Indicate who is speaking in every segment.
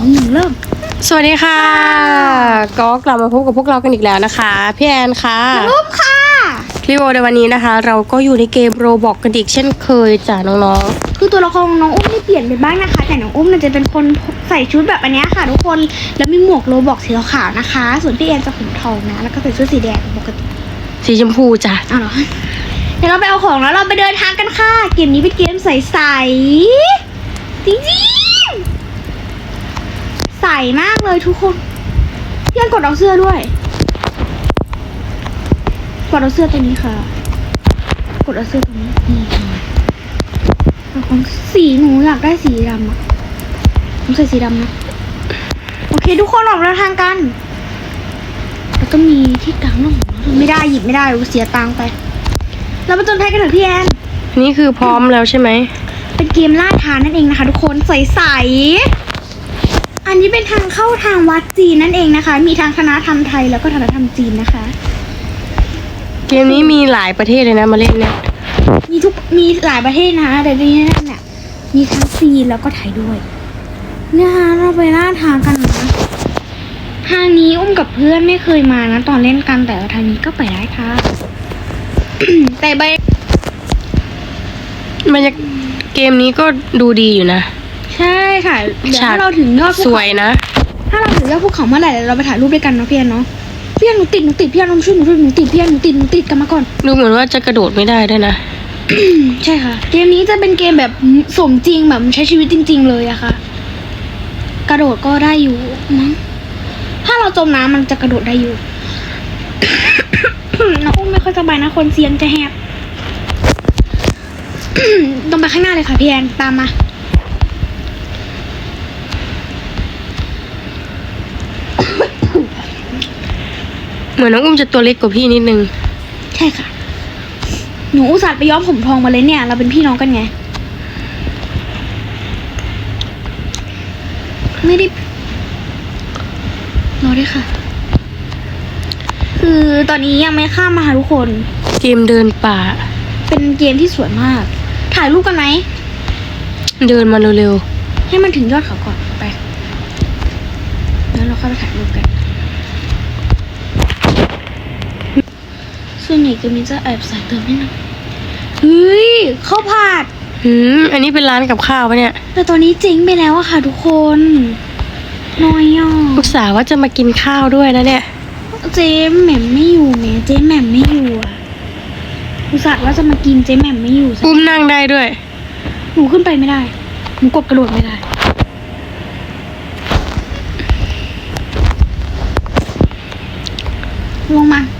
Speaker 1: องหนึ่งเริ่ม
Speaker 2: สวัสดีค่ะ ก็กลับมาพบกับพวกเรากันอีกแล้วนะคะ พี่แอนค่ะ
Speaker 1: รูปค่ะ
Speaker 2: คลิปโอในวันนี้นะคะ เราก็อยู่ในเกมโรบอกกันอีกเช่นเคยจ้ะน้อง
Speaker 1: คือตัวละครของน้องอุ้มนี่เปลี่ยนไปบ้างนะคะ แต่น้องอุ้มเนี่ยจะเป็นคนใส่ชุดแบบอันเนี้ยค่ะทุกคนแล้วมีหมวกโรบอกสีขาวๆนะคะ ส่วนพี่แอนจะผมทองนะแล้วก็ใส่ชุดสีแดงปกติ
Speaker 2: ๆสีชมพูจ้ะ
Speaker 1: อ้าวเหรอเดี๋ยวเราไปเอาของแล้วเราไปเดินทางกันค่ะ เกมนี้เป็นเกมใสๆจริงๆ ใสมากเลยทุกคนพี่แอนกดเอาเสื้อด้วย กดเอาเสื้อตัวนี้ค่ะ กดเอาเสื้อตัวนี้นี่ค่ะเอาของสีหนูอยากได้สีดำอะผมใส่สีดำนะ โอเค ทุกคนออกเดินทางกัน แล้วก็มีที่กลางร่มไม่ได้หยิบไม่ได้รู้เสียตังค์ไป เราไปจนไทยกันเถอะพี่แอน
Speaker 2: อันนี่คือพร้อมแล้วใช่ไหม
Speaker 1: เป็นเกมล่าทานนั่นเองนะคะ ทุกคนใสๆ อันนี้เป็นทางเข้าทางวัดจีนนั่นเองนะคะ มีทางคณะธรรมไทยแล้วก็ธรรมธรรมจีนนะคะ
Speaker 2: เกมนี้มีหลายประเทศเลยนะมาเล่นเนี่ย
Speaker 1: มีทุกมีหลายประเทศนะคะแต่ที่นี่เนี่ยมีทั้งจีนแล้วก็ไทยด้วยนะคะเราไปล่าทางกันนะทางนี้อุ้มกับเพื่อนไม่เคยมานะตอนเล่นกันแต่ว่าทางนี้ก็ไปได้ค่ะ แต่ใบ
Speaker 2: บรรยากเกมนี้ก็ดูดีอยู่นะ
Speaker 1: ใช่ค่ะ เดี๋ยว
Speaker 2: ฉาก
Speaker 1: ถ้าเราถึงยอดภู
Speaker 2: ส
Speaker 1: เขา
Speaker 2: วยนะ
Speaker 1: ถ้าเราถึงยอดภูเขาเมื่อไหร่เดี๋ยวเราไปถ่ายรูปด้วยกันเนาะพี่แอนเนาะพี่แอนหนูติดหนูติดพี่แอนลองช่วยหนูด้วยหนูติดพี่แอนหนูติดหนูติดกันมาก่อน
Speaker 2: ดูเหมือนว่าจะกระโดดไม่ได้ด้วยนะ
Speaker 1: ใช่ค่ะ เกมนี้จะเป็นเกมแบบสมจริงแบบใช้ชีวิตจริง ๆ เลยอะค่ะ กระโดดก็ได้อยู่มั้งถ้าเราจมน้ำมันจะกระโดดได้อยู่ น้องอุ้มไม่ค่อยสบายนะคนเสียงจะแหบตรงไปข้างหน้าเลยค่ะพี่แอนตามมา
Speaker 2: เหมือนน้องอุ้มจะตัวเล็กกว่าพี่นิดนึง
Speaker 1: ใช่ค่ะ หนูอุตส่าห์ไปย้อมผมทองมาเลยเนี่ย เราเป็นพี่น้องกันไง ไม่ได้รอด้วยค่ะ คือตอนนี้ยังไม่ข้ามมาค่ะทุกคน
Speaker 2: เกมเดินป่า
Speaker 1: เป็นเกมที่สวยมาก ถ่ายรูปกันไหม
Speaker 2: เดินมาเร็ว
Speaker 1: ให้มันถึงยอดเขาก่อนไป แล้วเราค่อยไปถ่ายรูปกัน ส่วนใหญ่เกมนี้จะแอบใส่เติมให้หน่อยเฮ้ยข้าวผัด
Speaker 2: ๆหืมอันนี้เป็นร้านกับข้าวปะเนี่ย
Speaker 1: แต่ตอนนี้เจ๊งไปแล้วอะค่ะทุกคนน้อยอะ
Speaker 2: อุตส่าห์ว่าจะมากินข้าวด้วยนะเนี่ย
Speaker 1: เจ๊แหม่มไม่อยู่แหม่เจ๊แหม่มไม่อยู่อะอุตส่าห์ว่าจะมากินเจ๊แหม่มไม่อยู่
Speaker 2: อุ้มนั่งได้ด้วย
Speaker 1: หนูขึ้นไปไม่ได้หนูกดกระโดดไม่ได้ ลงมาอุ้ยทุก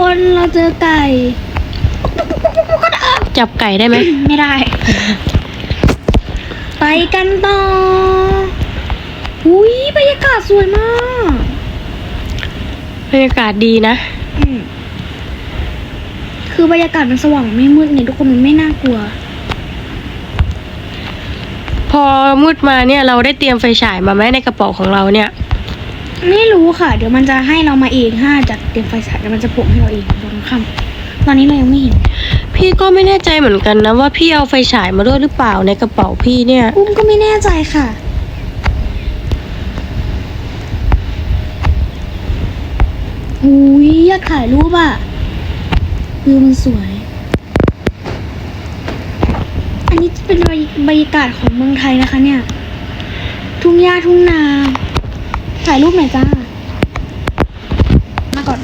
Speaker 1: คนเราเจอไก่
Speaker 2: จับไก่ได้ไหม
Speaker 1: ไม่ได้ ไปกันต่อ อุ้ยบรรยากาศสวยมาก
Speaker 2: บรรยากาศดีนะ
Speaker 1: อืมคือบรรยากาศมันสว่างไม่มืดไงทุกคนมันไม่น่ากลัว
Speaker 2: พอมืดมาเนี่ยเราได้เตรียมไฟฉายมาไหมในกระเป๋าของเราเนี่ย
Speaker 1: ไม่รู้ค่ะ เดี๋ยวมันจะให้เรามาเองห้าจากเตรียมไฟฉายเดี๋ยวมันจะโผล่ให้เราเองตอนค่ำตอนนี้เรายังไม่เห็น
Speaker 2: พี่ก็ไม่แน่ใจเหมือนกันนะว่าพี่เอาไฟฉายมาด้วยหรือเปล่าในกระเป๋าพี่เนี่ย
Speaker 1: อุ้มก็ไม่แน่ใจค่ะ อุ้ยอยากถ่ายรูปอะวิวมันสวย อันนี้เป็นบรรยากาศของเมืองไทยนะคะเนี่ย ทุ่งหญ้าทุ่งนา ถ่ายรูปหน่อยจ้า มาก่อน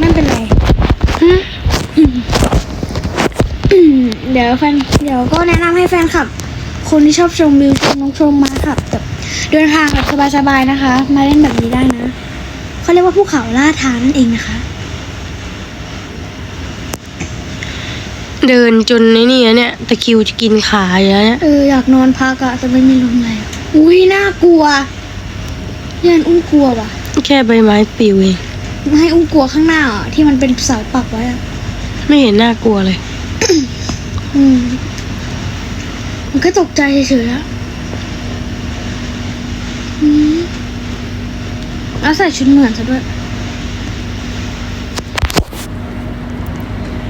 Speaker 1: นั่นเป็นไรอืมเดี๋ยวแฟน เดี๋ยวก็แนะนำให้แฟนคลับ คนที่ชอบชมวิวชมน้องชมมาขับแบบเดินทางแบบสบายๆนะคะ มาเล่นแบบนี้ได้นะเขาเรียกว่าภูเขาล่าทานนั่นเองนะคะ
Speaker 2: เดินจนในนี่นะเนี่ยตะคริวจะกินขาอยู่แล้วเนี่ย
Speaker 1: เอออยากนอนพักอะแต่ไม่มีลมแล้ว อุ้ยน่ากลัวยันอุ้มกลัวว่ะ
Speaker 2: แค่ใบไม้ปลิวเอง
Speaker 1: ไม่ให้อุ้มกลัวข้างหน้าอะที่มันเป็นเสาปักไว้อะ
Speaker 2: ไม่เห็นน่ากลัวเลย
Speaker 1: อืม มันก็ตกใจเฉยๆอะอืมแล้วใส่ชุดเหมือนซะด้วย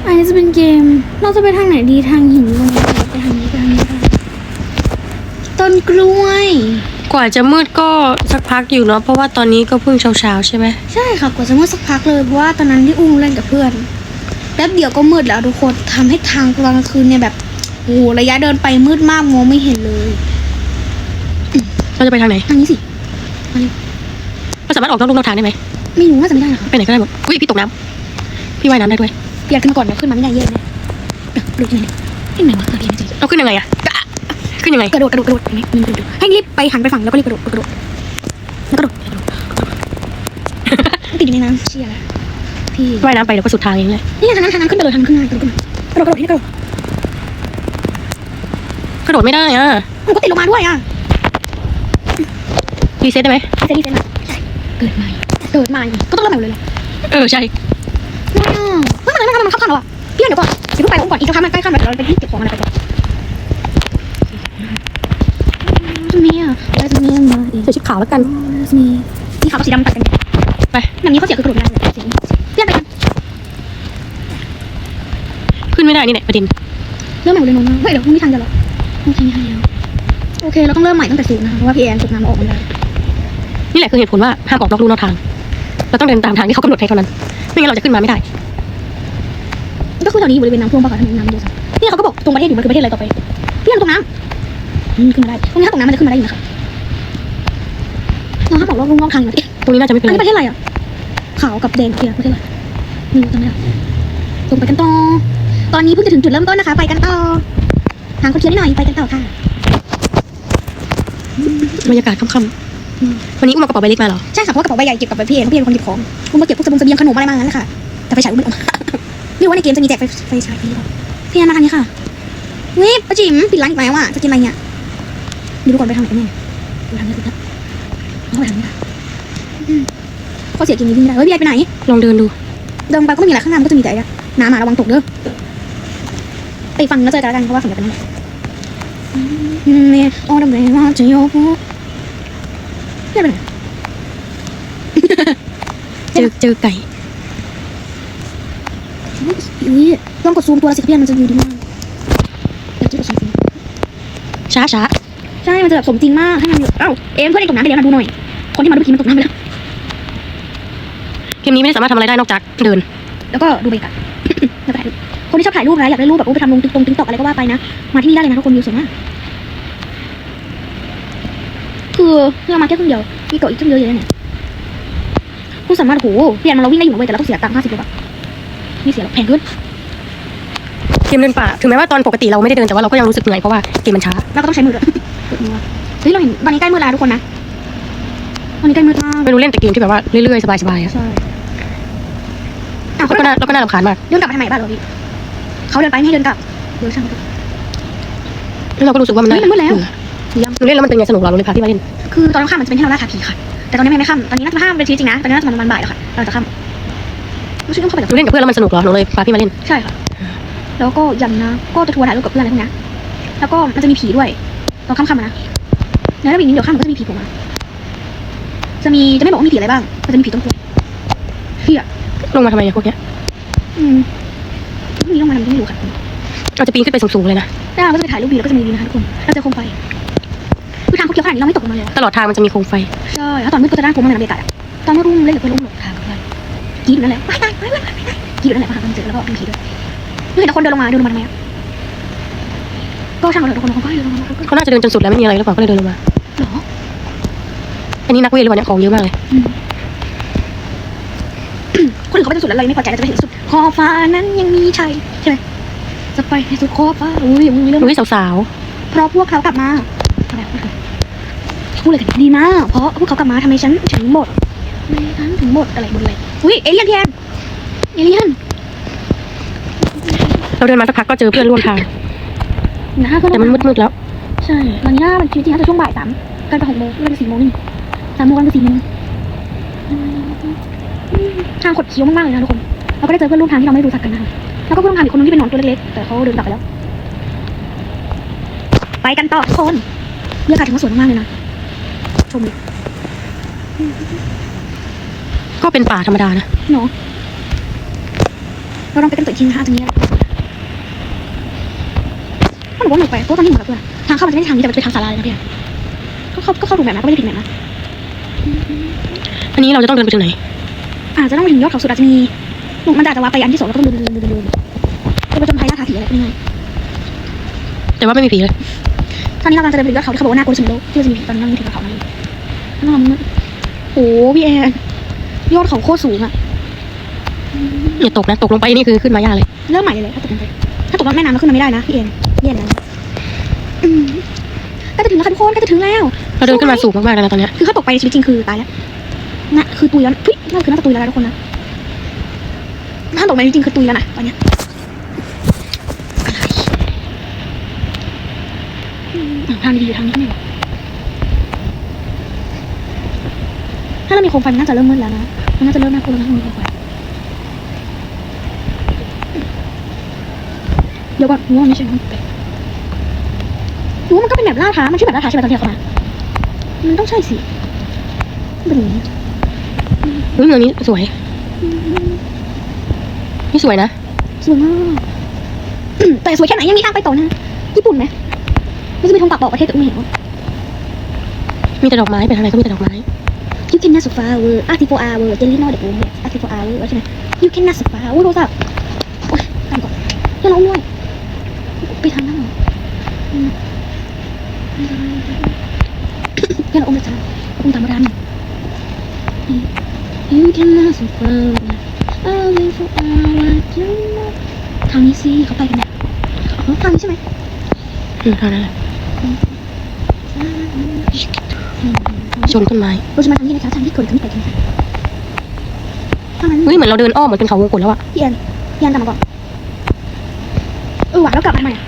Speaker 1: อันนี้จะเป็นเกม เราจะไปทางไหนดีทางหินลง ต้นกล้วย
Speaker 2: กว่าจะมืดก็สักพักอยู่เนาะเพราะว่าตอนนี้ก็เพิ่งเช้าๆใช่ไหม
Speaker 1: ใช่ค่ะกว่าจะมืดสักพักเลยเพราะว่าตอนนั้นที่อุ้งเล่นกับเพื่อนแป๊บเดียวก็มืดแล้วทุกคนทำให้ทางกลางคืนเนี่ยแบบโอ้โหระยะเดินไปมืดมากมองไม่เห็นเลย
Speaker 2: เราจะไปทางไหน
Speaker 1: ทางนี้สิ
Speaker 2: เราสามารถออกนอกลูกนอกทางได้ไหม
Speaker 1: ไม่รู้ว่าจะไม่ได้เหรอคะ
Speaker 2: ไปไหนก็ได้หมดอุ้ยพี่ตกน้ำพี่ว่ายน้ำได้ด้วย
Speaker 1: เปียกขึ้นมาก่อนเดี๋ยวขึ้นมาไม่ได้เย็นนะเดี๋ยวดูยังไงยังไงวะเออเพียงไม่เจอ
Speaker 2: เราขึ้นยังไงอะ ขึ้นยังไง
Speaker 1: กระโดดกระโดดกระโดดอย่างนี้นี่กระโดดให้รีบไปหันไปฝั่งแล้วก็รีบกระโดดกระโดดแล้วกระโดดกระโดดติดอยู่ในน้ำเชี่ยแล้วพี่
Speaker 2: ว่ายน้ำไปเดี๋ยวก็สุดทางเองเลย
Speaker 1: นี่ทางนั้นทางนั้นขึ้นไปเลยทางนั้นขึ้นง่ายกระโดดกระโดดกระโดดนี่กระโดด
Speaker 2: กระโดดไม่ได้อะ
Speaker 1: มันก็ติดลงมาด้วยอะ
Speaker 2: รีเซ็ตได้ไหม
Speaker 1: เซนนี่เซนเกิดใหม่เกิดใหม่ก็ต้องเริ่มใหม่หมดเลยเหรอ
Speaker 2: เออใช่
Speaker 1: ไม่อะเฮ้ยมันอะไรมันมันเข้าข้างเราอะพี่เดี๋ยวก่อนเดี๋ยวเพิ่งไปอุ้มก่อนอีกสักพักมันใกล้ข้ามไปเราไปที่เก็บของอะไรไปก่อนจะมีอะจะมีมาอีก
Speaker 2: ใส่ชุดขาวแล้วกัน
Speaker 1: จะมีสีขาวกับสีดำตัดกัน
Speaker 2: ไป
Speaker 1: แบบนี้เขาเสียคือกระโดดไม่ได้เลยเสียเรียกไปกัน
Speaker 2: ขึ้นไม่ได้นี่แหละประเด็น
Speaker 1: เริ่มใหม่หมดเลยน้องเฮ้ยเดี๋ยวไม่ทันจะหรอกโอเคไม่ทันแล้วโอเค เราต้องเริ่มใหม่ตั้งแต่ศูนย์นะคะเพราะว่าพี่แอนตกน้ำออกไม่ได้
Speaker 2: นี่แหละคือเหตุผลว่าห้ามออกนอกลูกนอกทาง เราต้องเดินตามทางที่เขากำหนดให้เท่านั้น ไม่งั้นเราจะขึ้นมาไม่ได้
Speaker 1: ก็คือแถวนี้อยู่บริเวณน้ำท่วมปะคะทำไมน้ำเยอะจังนี่เขาก็บอกตรงประเทศอยู่มันคือประเทศอะไรต่อไปพี่แอนตกน้ำ อืมขึ้นมาได้ตรงนี้ถ้าตกน้ำมันจะขึ้นมาได้อยู่นะคะเราถ้าบอกว่าลุงลองทางหน่อยดิ
Speaker 2: ตรงนี้น่าจะไม่
Speaker 1: อั
Speaker 2: เป็น
Speaker 1: น
Speaker 2: ไร
Speaker 1: นี้ประเทศอะไรอะ ขาวกับแดงเทียประเทศอะไรไม่รู้จำไม่ได้ลงไปกันต่อ ตอนนี้เพิ่งจะถึงจุดเริ่มต้นนะคะ ไปกันต่อ ทางเขาเขียนนิดหน่อย ไปกันต่อค่ะ
Speaker 2: บรรยากาศค่ำๆวันนี้อุ้มเอากระเป๋าใบเล็กมาเหรอ
Speaker 1: ใช่ค่ะเพราะว่ากระเป๋าใบใหญ่เก็บกับใบพี่เองพี่เองเป็นคนเก็บของคุณมาเก็บพวกสมุนเสบียงขนมอะไรมางั้นแหละค่ะแต่ไฟฉายอุ้มไม่ออกมาไม่รู้ว่าในเกมจะมีแจกไฟไฟฉายหรือเปล่าพี่แอนมาทางนี้ค่ะนี่ป้าจิ๋มปิดร้านอีกแล้วอะจะกินอะไรเนี่ย เดี๋ยวดูก่อนไปทางไหนกันแน่ดูทางนี้ดูนะเอาไปทางนี้ค่ะอืมข้อเสียเกมนี้วิ่งไม่ได้เฮ้ยพี่แอนไปไหน
Speaker 2: ลองเดินดู
Speaker 1: เดินไปก็ไม่มีอะไรข้างหน้ามันก็จะมีแต่ไอ้เนี่ยน้ำมาระวังตกเด้อไปฟังแล้วเจอกันแล้วกันเพราะว่าฝั่งเดียวกันนั่นแหละอืมเนี่ยโอ้ดำเลยว่าจะโยกเนี่ยไปไหน
Speaker 2: เจอเจอไก่
Speaker 1: อุ้ยลองกดซูมตัวละสิเพี่อนมันจะดูดีมากเดี๋ยวจะกดซูมซิ
Speaker 2: ช้าช้า
Speaker 1: ใช่มันจะแบบสมจริงมากให้มันอยู่เอ้าเอ็มเพื่อนเองตกน้ำไปแล้วนะดูหน่อย คนที่มาดูเมื่อกี้มันตกน้ำไปแล้ว
Speaker 2: เกมนี้ไม่ได้สามารถทำอะไรได้นอกจากเดิน
Speaker 1: แล้วก็ดูบรรยากาศแล้วก็ถ่ายรูปคนที่ชอบถ่ายรูปนะอยากได้รูปแบบโอ้ไปทำลงติ๊กตรงติ๊กตอกอะไรก็ว่าไปนะมาที่นี่ได้เลยนะทุกคนวิวสวยมากคือเพื่อมาแค่ครึ่งเดียวมีเกาะอีกตั้งเยอะเลยเนี่ยคุณสามารถโหเปลี่ยนมาเราวิ่งได้อยู่นะเว้ยแต่เราต้องเสียตังค์ห้าสิบกว่าบาทนี่เสียหรอกแพงขึ้น
Speaker 2: เกมเดินป่าถึงแม้ว่าตอนปกติเราไม่ได้เดินแต่ว่าเราก็ยังรู้สึกเหนื่อยเพราะว่าเกมมันช้า
Speaker 1: แล้วก็ต้องใช้มือด้วย กดมือเฮ้ยเราเห็นตอนนี้ใกล้มืดแล้วทุกคนนะตอนนี้ใกล้มืดมาก
Speaker 2: ไม่รู้เล่นแต่เกมที่แบบว่าเรื่อยๆสบายๆอะ
Speaker 1: ใช่อะ
Speaker 2: แล้ว
Speaker 1: เขา
Speaker 2: ก็
Speaker 1: เดิน
Speaker 2: น่าแล้วก็น่ารำคาญมาก
Speaker 1: เดินกลับไปทางไหนบ้านเราพี่เขาเดินไปไม่ให้เดินกลับเดี๋ยวช่างมัน
Speaker 2: แล้วเราก็รู้สึกว่ามันน่า
Speaker 1: เฮ้ยมันมืดแล้ว
Speaker 2: เบื่อหนูเล่นแล้วมันเป็นไงสนุกเหรอเราเลยพาพี่มาเล่น
Speaker 1: คือตอนค่ำมันจะเป็นที่เราล่าท้าผีค่ะ แต่ตอนนี้มันยังไม่ค่ำตอนนี้น่าจะค่ำเป็นชีวิตจริงนะ ตอนนี้น่าจะประมาณบ่ายแล้วค่ะ เราจะค่ำรู้สึกต้องเข้าไป
Speaker 2: ห
Speaker 1: กับ
Speaker 2: นูเล่นกับเพื่อนแล้วมันสนุกเหรอหนูเลยพาพี่มาเล่น
Speaker 1: ใช่ค่ะ แล้วก็ยันนะ ก็จะทัวร์ถ่ายรูปกับเพื่อนอะไรพวกนี้แล้วก็มันจะมีผีด้วย ตอนค่ำๆอะนะแล้วถ้ามีนี้เดี๋ยวค่ำมันก็จะมีผีโผล่มาจะมีจะไม่บอกว่ามีผีอะไรบ้างมันจะมีผีต้นกล้วยเฮีย
Speaker 2: ลงมาทำไมอะพวกเนี้ย
Speaker 1: อืมไม่มีลงมาทำไม่รู้ค่ะ
Speaker 2: เราจะปีนขึ้นไปสูงๆเลยนะ
Speaker 1: แล้วเราก็จะไปถ่ายรูปวิวแล้วก็จะมีวิวนะคะทุกคนเราจะโคมไฟคือทางเขาเขียวขนาดนี้เราไม่ตกลงมาเลยอะ
Speaker 2: ตลอดทางมันจะมีโคมไฟ
Speaker 1: ใช่แล้วตอนมืดก็จะได้โคมมาในบรรยากาศอะตอนมืดรุ่งเล่นกับเพื่อนรุ่งหลงทางกับเพื่อนกรีดอยู่นั่นแหละไม่ได้ไม่ได้ไม่ได้กรีดอยู่นั่นแหละพอหาคนเจอแล้วก็มีผีด้วยไม่เห็นแต่คนเดินลงมาเดินลงมาทำไมอะ ก็ช่างมันเถอะทุกคนเขาก็ให้เดินลงมาเขาก็
Speaker 2: เขาน่าจะเดินจนสุดแล้วไม่มีอะไรหรือเปล่าก็เลยเดินลงมา
Speaker 1: หรอ
Speaker 2: อันนี้นักเวทหรือเปล่าเนี่ยของเยอะมากเลย
Speaker 1: อืมคนอื่นเขาไปจนสุดแล้วเลยไม่พอใจเราจะไปถึงสุดขอบฟ้านั้นยังมีชัยใช่ไหมจะไปให้สุดขอบฟ้าอุ้ยมึงเรื่อง
Speaker 2: หนูให้สาว
Speaker 1: เพราะพวกเขากลับมาอะไรวะพูดเลยกันดีมากเพราะพวกเขากลับมาทำไมฉันถึงหมดทำไมฉันถึงหมดอะไรหมดเลยอุ้ยเอเลี่ยนแทนเอเลี่ยน
Speaker 2: ๆเราเดินมาสักพักก็เจอเพื่อนร่วมทาง
Speaker 1: นะก็
Speaker 2: แต่มันมืดๆแล้ว
Speaker 1: ใช่ตอนนี้น่ามันจริงๆน่าจะช่วงบ่ายสามกันไปหกโมงกันไปสี่โมงนี่สามโมงกันไปสี่โมงทางขดเคี้ยวมากๆเลยนะทุกคนเราก็ได้เจอเพื่อนร่วมทางที่เราไม่รู้จักกันนะคะแล้วก็เพื่อนร่วมทางอีกคนนึงที่เป็นหนอนตัวเล็กๆแต่เขาเดินกลับไปแล้ว ไปกันต่อทุกคนบรรยากาศถือว่าสวยมากๆเลยนะชมเลย
Speaker 2: ก็เป็นป่าธรรมดานะ
Speaker 1: เนาะเราลองไปกันต่ออีกทีนะคะตรงนี้ มันบอกว่าหนูไปเพราะว่าตอนนี้หนูกับเพื่อนทางเข้ามันจะไม่ใช่ทางนี้แต่มันเป็นทางศาลาเลยนะพี่แอนก็เข้าก็เข้าถูกแบบนะก็ไม่ได้ผิดแบบนะ
Speaker 2: อันนี้เราจะต้องเดินไปถึงไหน
Speaker 1: อาจจะต้องไปถึงยอดเขาสุดอาจจะมีหนูมันอาจจะว่าไปอันที่สองแล้วก็ต้องเดินเดินเดินเดินเดินจะไปจนภัยล่าทาสีอะไรก็ง่าย
Speaker 2: แต่ว่าไม่มีผีเลย
Speaker 1: ตอนนี้เรากำลังจะเดินไปถึงยอดเขาที่เขาบอกว่าน่ากลัวที่สุดในโลกที่จะมีผีตอนนี้เรามีถึงเขานั่นเองนั่นเราโอ้พี่แอนยอดเขาโคตรสูงอะ
Speaker 2: อย่าตกนะตกลงไปนี่คือขึ้นมายากเลย
Speaker 1: เริ่มใหม่เลยถ้าตกลงไป ถ้าตกลงแม่น้ำแล้วขึ้นมาไม่ได้นะพี่เอ็นแย่แล้วอืมใกล้จะถึงแล้วค่ะทุกคนใกล้จะถึงแล้ว
Speaker 2: เราเดินขึ้นมาสูงมากๆแล้วนะตอนเนี้ย
Speaker 1: คือถ้าตกไปในชีวิตจริงคือตายแล้วน่ะคือตุยแล้วทุยน่าคือน่าจะตุยแล้วนะทุกคนนะถ้าตกไปจริงๆคือตุยแล้วนะตอนเนี้ยอะไรทางดีๆอยู่ทางนี้ไม่หรอถ้าเรามีโคมไฟมันน่าจะเริ่มมืดแล้วนะมันน่าจะเริ่มน่ากลัวแล้วนะถ้ามีโคมไฟ ดี๋ยวก่อนรู้ว่ามันไม่ใช่ห้องเป็ดรู้ว่ามันก็เป็นแบบล่าท้ามันชื่อแบบล่าท้าใช่ไหมตอนที่เราเข้ามามันต้องใช่สิมันเป็นอย่างนี้
Speaker 2: เฮ้ยเมืองนี้สวยนี่สวยนะ
Speaker 1: สวยมากอืมแต่สวยแค่ไหนยังมีทางไปต่อนะญี่ปุ่นไหมมันจะมีธงปักบอกประเทศตัวเองเหรอ
Speaker 2: มีแต่ดอกไม้ไปทางไหนก็มีแต่ดอกไม้
Speaker 1: You can not flower arty for hour jelly no เด็กโอ้ย arty for hour ใช่ไหม You can not flower โอ้ยโทรศัพท์โอ้ยตามก่อนยังร้องด้วย ไปทางนั้นเหรอยังร้องเลยจ้าอุ้มตามมาดัน You can not flower only for hour you know ทางนี้สิเขาไปกันเนี่ยทางนี้ใช่ไหม
Speaker 2: อืมท่านั้นแหละชนต้นไม้
Speaker 1: เราจะมาทางนี้นะคะทางที่เคยขึ้นไปกันค่ะทางนั้น
Speaker 2: เฮ้ยเหมือนเราเดินอ้อมเหมือนเป็นเขาวงกลมแล้วอะ
Speaker 1: พี่แอนพี่แอนกลับมาก่อนเออว่ะแล้วกลับมาทำไมอะ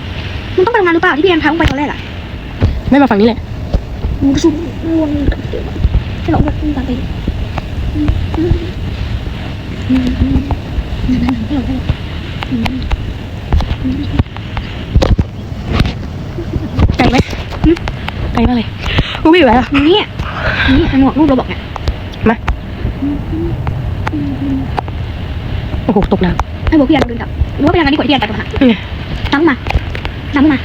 Speaker 1: มันต้องไปโรงงานหรือเปล่าที่พี่แอนพาผมไปตอนแรกอะ
Speaker 2: ไม่มาฝั่งนี้แหละ
Speaker 1: มึงก็สู้วนกลับเดี๋ยวให้เราไปตามไปอืมอืมอืมอืมนั่นนั่นให้เราให้เราอืมอืม
Speaker 2: ไกลไหมหึไกลมากเลยกูไม่อยู่แล้วอะ
Speaker 1: เนี่ยนี่ไอ้หมวกรูปเราบอกเนี่ย
Speaker 2: มาโอ้โหตกน้
Speaker 1: ให้บอกพี่แอนเราเดินกลับหรือว่าไปทางนั้นดีกว่าพี่แอนกลับมาำ
Speaker 2: นี่ไง
Speaker 1: ตามมา ตามมา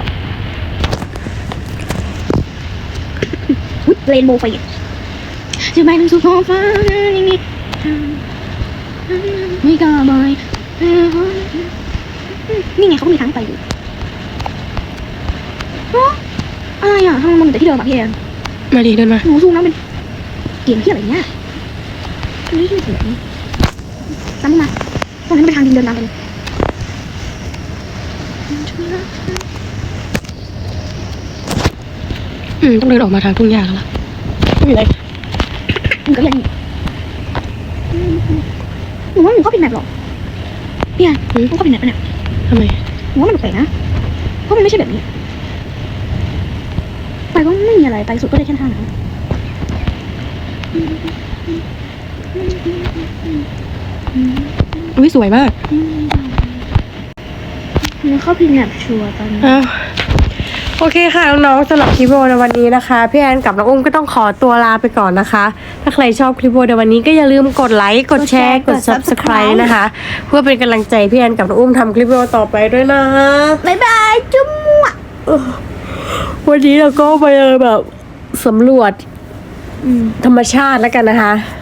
Speaker 1: อุ๊ยเรนโบว์ไฟจะไปถึงสุดขอบฟ้านี่นี่ไม่กล้าบายนี่ไงเขาก็มีทางไปอยู่ฮะอะไรอะทำไมมันเหมือนแต่ที่เดิมอะพี่แอน
Speaker 2: มาดีเดินมา
Speaker 1: หนูซูมแล้วเป็นเกมที่อะไรเนี่ยนี่ที่เสียงตามมาตรงนั้นเป็นทางดินเดินตามไปเลย
Speaker 2: อืมต้องเดินออกมาทางทุ่งหญ้าแล้วล่ะไม่มีอะไร
Speaker 1: มันก็ยังหนูว่าหนูเข้าผิดแมปหรอพี่แอนหนูเข้าผิดแมปปะเนี่ย
Speaker 2: ทำไม
Speaker 1: หนูว่ามันแปลกนะเพราะมันไม่ใช่แบบนี้ ไปก็ไม่มีอะไรไปสุดก็ได้แค่ทางนั้น
Speaker 2: อุ้ยสวยมาก
Speaker 1: หนูเข้าผิดแมปชัวร์ตอนนี้
Speaker 3: อ้าว โอเคค่ะน้องๆสำหรับคลิปวิดีโอในวันนี้นะคะ พี่แอนกับน้องอุ้มก็ต้องขอตัวลาไปก่อนนะคะ ถ้าใครชอบคลิปวิดีโอในวันนี้ก็อย่าลืมกดไลค์กดแชร์กด subscribe นะคะ เพื่อเป็นกำลังใจพี่แอนกับน้องอุ้มทำคลิปวิดีโอต่อไปด้วยนะ
Speaker 1: บ๊ายบายจุ๊มมั่ว
Speaker 3: วันนี้เราก็ไปแบบสำรวจ
Speaker 1: อืม
Speaker 3: ธรรมชาติแล้วกันนะคะ
Speaker 1: ใ